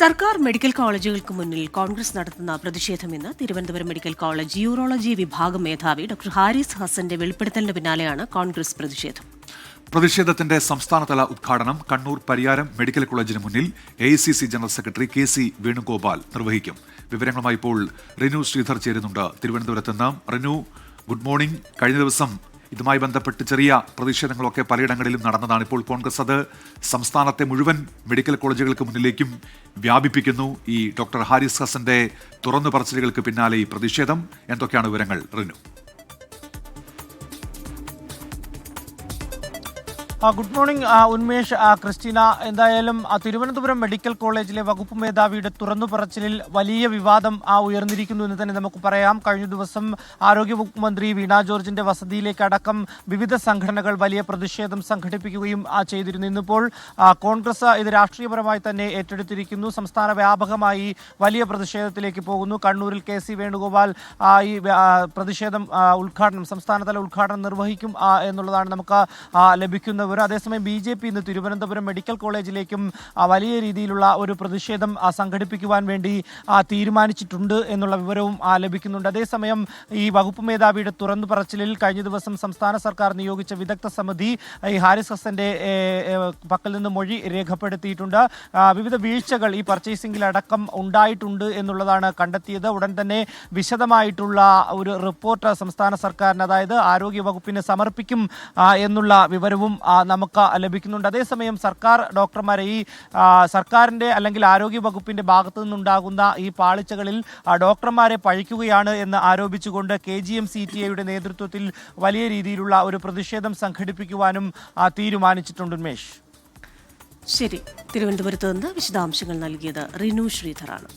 സർക്കാർ മെഡിക്കൽ കോളേജുകൾക്ക് മുന്നിൽ കോൺഗ്രസ് നടത്തുന്ന പ്രതിഷേധം ഇന്ന് തിരുവനന്തപുരം മെഡിക്കൽ കോളേജ് യൂറോളജി വിഭാഗം മേധാവി ഡോക്ടർ ഹാരിസ് ഹസന്റെ വെളിപ്പെടുത്തലിന് പിന്നാലെയാണ് കോൺഗ്രസ് പ്രതിഷേധം. പ്രതിഷേധത്തിന്റെ സംസ്ഥാനതല ഉദ്ഘാടനം കണ്ണൂർ പരിയാരം മെഡിക്കൽ കോളേജിന് മുന്നിൽ A general secretary K C Venugopal നിർവഹിക്കും. വിവരങ്ങളുമായി ഇപ്പോൾ റിനു ശ്രീധർ ചേരുന്നുണ്ട്. തിരുവനന്തപുരത്ത് നിന്ന് റിനു ഗുഡ് മോർണിംഗ്. കഴിഞ്ഞ ദിവസം ഇതുമായി ബന്ധപ്പെട്ട് ചെറിയ പ്രതിഷേധങ്ങളൊക്കെ പലയിടങ്ങളിലും നടന്നതാണ്. ഇപ്പോൾ കോൺഗ്രസ് അത് സംസ്ഥാനത്തെ മുഴുവൻ മെഡിക്കൽ കോളേജുകൾക്ക് മുന്നിലേക്കും വ്യാപിപ്പിക്കുന്നു. ഈ ഡോക്ടർ ഹാരിസ് ഹസന്റെ തുറന്നു പറച്ചിലുകൾക്ക് പിന്നാലെ ഈ പ്രതിഷേധം. എന്തൊക്കെയാണ് വിവരങ്ങൾ Rinu? Good morning Unmesh Christina. എന്തായാലും തിരുവനന്തപുരം മെഡിക്കൽ കോളേജിലെ വകുപ്പ് മേധാവിയുടെ തുറന്നു പറച്ചിലിൽ വലിയ വിവാദം ഉയർന്നിരിക്കുന്നു എന്ന് തന്നെ നമുക്ക് പറയാം. കഴിഞ്ഞ ദിവസം ആരോഗ്യവകുപ്പ് മന്ത്രി വീണ ജോർജിന്റെ വസതിയിലേക്ക് അടക്കം വിവിധ സംഘടനകൾ വലിയ പ്രതിഷേധം സംഘടിപ്പിക്കുകയും ചെയ്തിരുന്നു. ഇന്നിപ്പോൾ കോൺഗ്രസ് ഇത് രാഷ്ട്രീയപരമായി തന്നെ ഏറ്റെടുത്തിരിക്കുന്നു. സംസ്ഥാന വ്യാപകമായി വലിയ പ്രതിഷേധത്തിലേക്ക് പോകുന്നു. കണ്ണൂരിൽ കെ സി വേണുഗോപാൽ ഈ പ്രതിഷേധം ഉദ്ഘാടനം സംസ്ഥാനതല ഉദ്ഘാടനം നിർവഹിക്കും എന്നുള്ളതാണ് നമുക്ക് ലഭിക്കുന്ന വിവരം അതേസമയം ബി ജെ പി ഇന്ന് തിരുവനന്തപുരം മെഡിക്കൽ കോളേജിലേക്കും വലിയ രീതിയിലുള്ള ഒരു പ്രതിഷേധം സംഘടിപ്പിക്കുവാൻ വേണ്ടി തീരുമാനിച്ചിട്ടുണ്ട് എന്നുള്ള വിവരവും ലഭിക്കുന്നുണ്ട്. അതേസമയം ഈ വകുപ്പ് മേധാവിയുടെ തുറന്നു പറച്ചിലിൽ കഴിഞ്ഞ ദിവസം സംസ്ഥാന സർക്കാർ നിയോഗിച്ച വിദഗ്ധ സമിതി ഈ ഹാരിസ് ഹസന്റെ പക്കൽ നിന്ന് മൊഴി രേഖപ്പെടുത്തിയിട്ടുണ്ട്. വിവിധ വീഴ്ചകൾ ഈ പർച്ചേസിംഗിൽ അടക്കം ഉണ്ടായിട്ടുണ്ട് എന്നുള്ളതാണ് കണ്ടെത്തിയത്. ഉടൻ തന്നെ വിശദമായിട്ടുള്ള ഒരു റിപ്പോർട്ട് സംസ്ഥാന സർക്കാരിന് അതായത് ആരോഗ്യ വകുപ്പിന് സമർപ്പിക്കും എന്നുള്ള വിവരവും നമുക്ക് ലഭിക്കുന്നുണ്ട്. അതേസമയം സർക്കാർ ഡോക്ടർമാരെ ഈ സർക്കാരിന്റെ അല്ലെങ്കിൽ ആരോഗ്യ വകുപ്പിന്റെ ഭാഗത്തു നിന്നുണ്ടാകുന്ന ഈ പാളിച്ചകളിൽ ഡോക്ടർമാരെ പഴിക്കുകയാണ് എന്ന് ആരോപിച്ചുകൊണ്ട് K G M C T എയുടെ നേതൃത്വത്തിൽ വലിയ രീതിയിലുള്ള ഒരു പ്രതിഷേധം സംഘടിപ്പിക്കുവാനും തീരുമാനിച്ചിട്ടുണ്ട് ഉന്മേഷ്. ശരി. തിരുവനന്തപുരത്ത് നിന്ന് വിശദാംശങ്ങൾ നൽകിയത് റിനു ശ്രീധറാണ്.